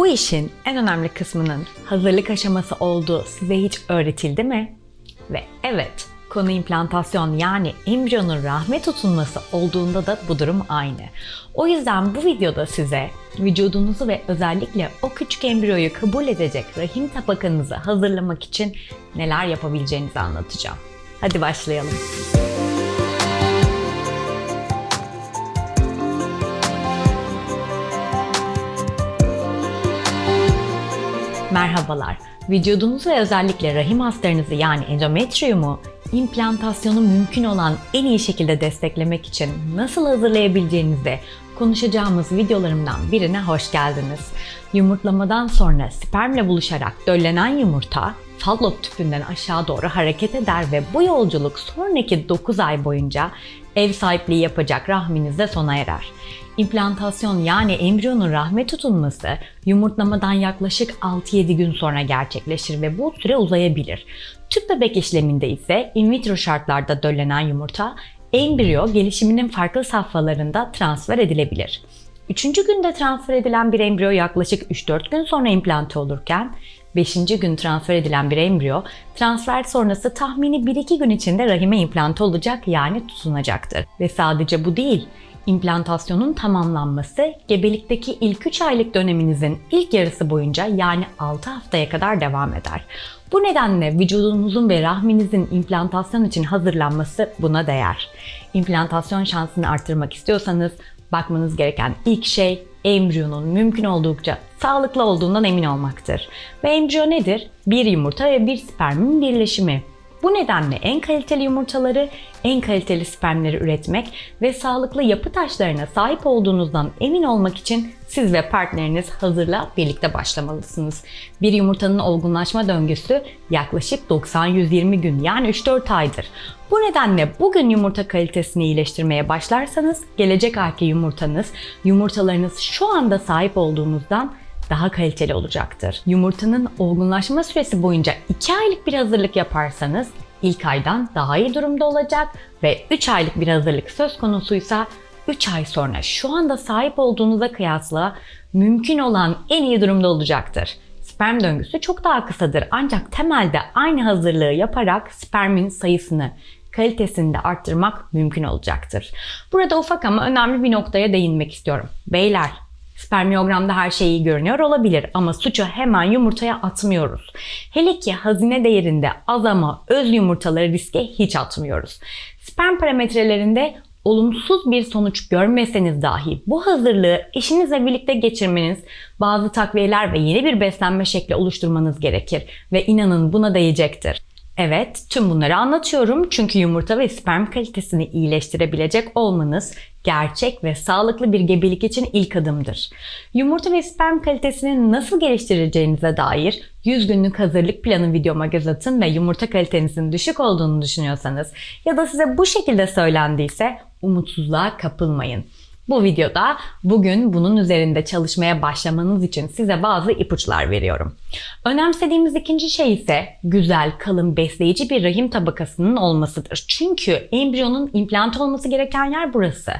Bu işin en önemli kısmının hazırlık aşaması olduğu size hiç öğretildi mi? Ve evet, konu implantasyon yani embriyonun rahme tutulması olduğunda da bu durum aynı. O yüzden bu videoda size vücudunuzu ve özellikle o küçük embriyoyu kabul edecek rahim tabakanızı hazırlamak için neler yapabileceğinizi anlatacağım. Hadi başlayalım. Merhabalar. Vücudunuzu özellikle rahim haslarınızı yani endometriyumu implantasyonu mümkün olan en iyi şekilde desteklemek için nasıl hazırlayabileceğinizi konuşacağımız videolarımdan birine hoş geldiniz. Yumurtlamadan sonra spermle buluşarak döllenen yumurta fallop tüpünden aşağı doğru hareket eder ve bu yolculuk sonraki 9 ay boyunca ev sahipliği yapacak rahminizde sona erer. İmplantasyon yani embriyonun rahme tutulması yumurtlamadan yaklaşık 6-7 gün sonra gerçekleşir ve bu süre uzayabilir. Tüp bebek işleminde ise in vitro şartlarda döllenen yumurta embriyo gelişiminin farklı safhalarında transfer edilebilir. Üçüncü günde transfer edilen bir embriyo yaklaşık 3-4 gün sonra implante olurken 5. gün transfer edilen bir embriyo transfer sonrası tahmini 1-2 gün içinde rahime implante olacak yani tutunacaktır. Ve sadece bu değil, implantasyonun tamamlanması gebelikteki ilk 3 aylık döneminizin ilk yarısı boyunca yani 6 haftaya kadar devam eder. Bu nedenle vücudunuzun ve rahminizin implantasyon için hazırlanması buna değer. İmplantasyon şansını arttırmak istiyorsanız bakmanız gereken ilk şey embriyonun mümkün oldukça sağlıklı olduğundan emin olmaktır. Ve embriyo nedir? Bir yumurta ve bir spermin birleşimi. Bu nedenle en kaliteli yumurtaları, en kaliteli spermleri üretmek ve sağlıklı yapı taşlarına sahip olduğunuzdan emin olmak için siz ve partneriniz hazırla birlikte başlamalısınız. Bir yumurtanın olgunlaşma döngüsü yaklaşık 90-120 gün yani 3-4 aydır. Bu nedenle bugün yumurta kalitesini iyileştirmeye başlarsanız gelecek ayki yumurtanız yumurtalarınız şu anda sahip olduğunuzdan daha kaliteli olacaktır. Yumurtanın olgunlaşma süresi boyunca 2 aylık bir hazırlık yaparsanız ilk aydan daha iyi durumda olacak ve 3 aylık bir hazırlık söz konusuysa 3 ay sonra şu anda sahip olduğunuza kıyasla mümkün olan en iyi durumda olacaktır. Sperm döngüsü çok daha kısadır ancak temelde aynı hazırlığı yaparak spermin sayısını kalitesini de arttırmak mümkün olacaktır. Burada ufak ama önemli bir noktaya değinmek istiyorum. Beyler, Spermiyogramda her şey iyi görünüyor olabilir ama suçu hemen yumurtaya atmıyoruz. Hele ki hazine değerinde az ama öz yumurtaları riske hiç atmıyoruz. Sperm parametrelerinde olumsuz bir sonuç görmeseniz dahi bu hazırlığı eşinizle birlikte geçirmeniz, bazı takviyeler ve yeni bir beslenme şekli oluşturmanız gerekir ve inanın buna değecektir. Evet, tüm bunları anlatıyorum çünkü yumurta ve sperm kalitesini iyileştirebilecek olmanız gerçek ve sağlıklı bir gebelik için ilk adımdır. Yumurta ve sperm kalitesini nasıl geliştireceğinize dair 100 günlük hazırlık planı videoma göz atın ve yumurta kalitenizin düşük olduğunu düşünüyorsanız ya da size bu şekilde söylendiyse umutsuzluğa kapılmayın. Bu videoda bugün bunun üzerinde çalışmaya başlamanız için size bazı ipuçlar veriyorum. Önemsediğimiz ikinci şey ise güzel, kalın, besleyici bir rahim tabakasının olmasıdır. Çünkü embriyonun implant olması gereken yer burası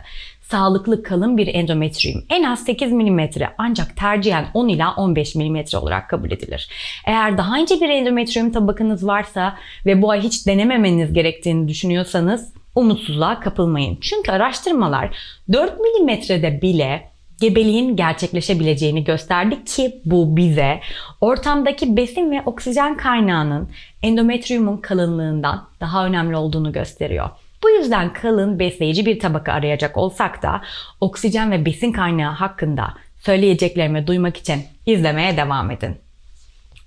sağlıklı kalın bir endometriyum en az 8 mm ancak tercihen 10 ila 15 mm olarak kabul edilir. Eğer daha ince bir endometriyum tabakanız varsa ve bu ay hiç denememeniz gerektiğini düşünüyorsanız umutsuzluğa kapılmayın. Çünkü araştırmalar 4 milimetrede bile gebeliğin gerçekleşebileceğini gösterdi ki bu bize ortamdaki besin ve oksijen kaynağının endometriyumun kalınlığından daha önemli olduğunu gösteriyor. Bu yüzden kalın besleyici bir tabaka arayacak olsak da oksijen ve besin kaynağı hakkında söyleyeceklerimi duymak için izlemeye devam edin.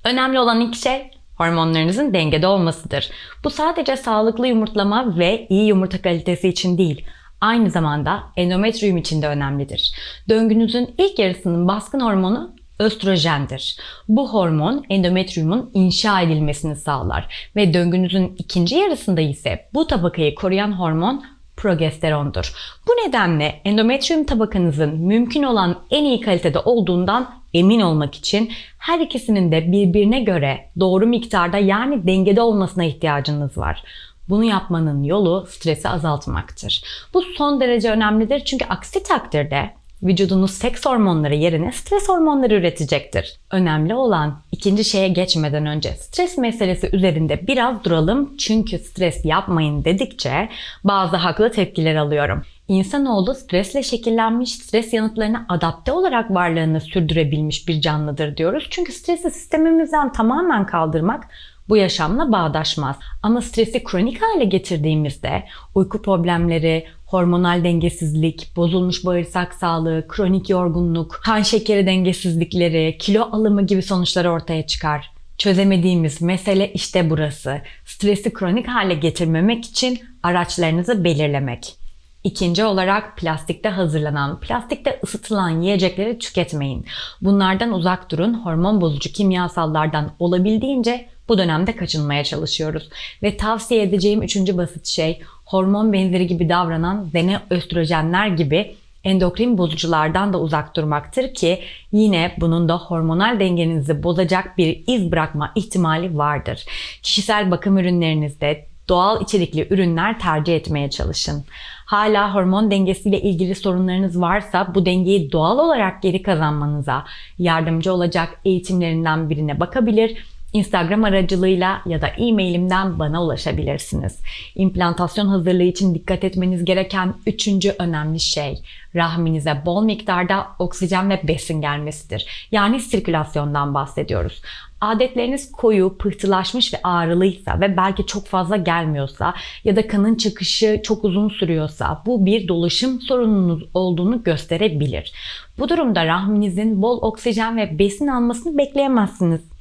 Önemli olan ilk şey hormonlarınızın dengede olmasıdır. Bu sadece sağlıklı yumurtlama ve iyi yumurta kalitesi için değil, aynı zamanda endometriyum için de önemlidir. Döngünüzün ilk yarısının baskın hormonu östrojendir. Bu hormon endometriyumun inşa edilmesini sağlar ve döngünüzün ikinci yarısında ise bu tabakayı koruyan hormon progesterondur. Bu nedenle endometriyum tabakanızın mümkün olan en iyi kalitede olduğundan emin olmak için her ikisinin de birbirine göre doğru miktarda yani dengede olmasına ihtiyacınız var. Bunu yapmanın yolu stresi azaltmaktır. Bu son derece önemlidir çünkü aksi takdirde vücudunuz seks hormonları yerine stres hormonları üretecektir. Önemli olan ikinci şeye geçmeden önce stres meselesi üzerinde biraz duralım çünkü stres yapmayın dedikçe bazı haklı tepkiler alıyorum. İnsanoğlu stresle şekillenmiş, stres yanıtlarına adapte olarak varlığını sürdürebilmiş bir canlıdır diyoruz. Çünkü stresi sistemimizden tamamen kaldırmak bu yaşamla bağdaşmaz. Ama stresi kronik hale getirdiğimizde uyku problemleri, hormonal dengesizlik, bozulmuş bağırsak sağlığı, kronik yorgunluk, kan şekeri dengesizlikleri, kilo alımı gibi sonuçlar ortaya çıkar. Çözemediğimiz mesele işte burası. Stresi kronik hale getirmemek için araçlarınızı belirlemek. İkinci olarak plastikte hazırlanan, plastikte ısıtılan yiyecekleri tüketmeyin. Bunlardan uzak durun. Hormon bozucu kimyasallardan olabildiğince bu dönemde kaçınmaya çalışıyoruz. Ve tavsiye edeceğim üçüncü basit şey hormon benzeri gibi davranan östrojenler gibi endokrin bozuculardan da uzak durmaktır ki yine bunun da hormonal dengenizi bozacak bir iz bırakma ihtimali vardır. Kişisel bakım ürünlerinizde doğal içerikli ürünler tercih etmeye çalışın. Hala hormon dengesiyle ilgili sorunlarınız varsa bu dengeyi doğal olarak geri kazanmanıza yardımcı olacak eğitimlerinden birine bakabilir Instagram aracılığıyla ya da e-mailimden bana ulaşabilirsiniz. İmplantasyon hazırlığı için dikkat etmeniz gereken üçüncü önemli şey rahminize bol miktarda oksijen ve besin gelmesidir. Yani sirkülasyondan bahsediyoruz. Adetleriniz koyu, pıhtılaşmış ve ağrılıysa ve belki çok fazla gelmiyorsa ya da kanın çıkışı çok uzun sürüyorsa bu bir dolaşım sorununuz olduğunu gösterebilir. Bu durumda rahminizin bol oksijen ve besin almasını bekleyemezsiniz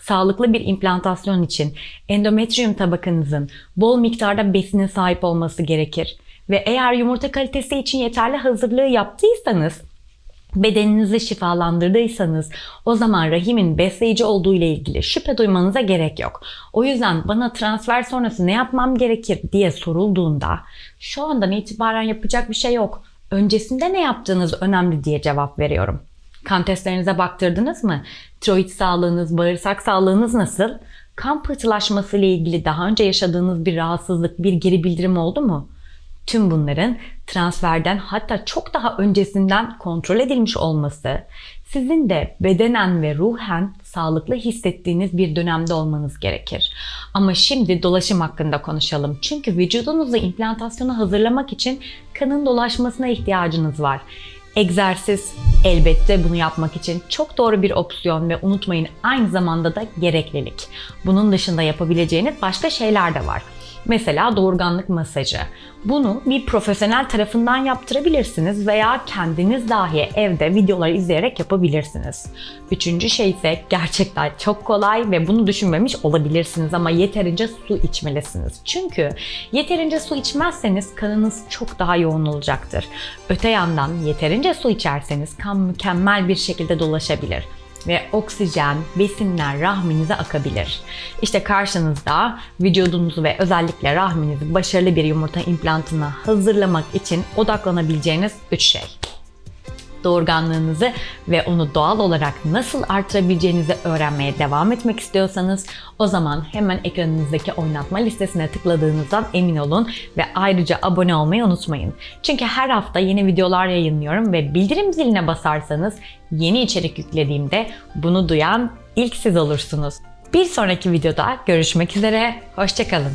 sağlıklı bir implantasyon için endometrium tabakanızın bol miktarda besine sahip olması gerekir. Ve eğer yumurta kalitesi için yeterli hazırlığı yaptıysanız bedeninizi şifalandırdıysanız o zaman rahimin besleyici olduğu ile ilgili şüphe duymanıza gerek yok. O yüzden bana transfer sonrası ne yapmam gerekir diye sorulduğunda şu andan itibaren yapacak bir şey yok. Öncesinde ne yaptığınız önemli diye cevap veriyorum. Kan testlerinize baktırdınız mı? Tiroid sağlığınız, bağırsak sağlığınız nasıl? Kan pıhtılaşması ile ilgili daha önce yaşadığınız bir rahatsızlık, bir geri bildirim oldu mu? Tüm bunların transferden hatta çok daha öncesinden kontrol edilmiş olması, sizin de bedenen ve ruhen sağlıklı hissettiğiniz bir dönemde olmanız gerekir. Ama şimdi dolaşım hakkında konuşalım. Çünkü vücudunuzu implantasyona hazırlamak için kanın dolaşmasına ihtiyacınız var. Egzersiz elbette bunu yapmak için çok doğru bir opsiyon ve unutmayın aynı zamanda da gereklilik. Bunun dışında yapabileceğiniz başka şeyler de var. Mesela doğurganlık masajı. Bunu bir profesyonel tarafından yaptırabilirsiniz veya kendiniz dahi evde videolar izleyerek yapabilirsiniz. Üçüncü şey ise gerçekten çok kolay ve bunu düşünmemiş olabilirsiniz ama yeterince su içmelisiniz. Çünkü yeterince su içmezseniz kanınız çok daha yoğun olacaktır. Öte yandan yeterince su içerseniz kan mükemmel bir şekilde dolaşabilir ve oksijen, besinler rahminize akabilir. İşte karşınızda vücudunuzu ve özellikle rahminizi başarılı bir yumurta implantına hazırlamak için odaklanabileceğiniz 3 şey doğurganlığınızı ve onu doğal olarak nasıl artırabileceğinizi öğrenmeye devam etmek istiyorsanız o zaman hemen ekranınızdaki oynatma listesine tıkladığınızdan emin olun ve ayrıca abone olmayı unutmayın. Çünkü her hafta yeni videolar yayınlıyorum ve bildirim ziline basarsanız yeni içerik yüklediğimde bunu duyan ilk siz olursunuz. Bir sonraki videoda görüşmek üzere, hoşçakalın.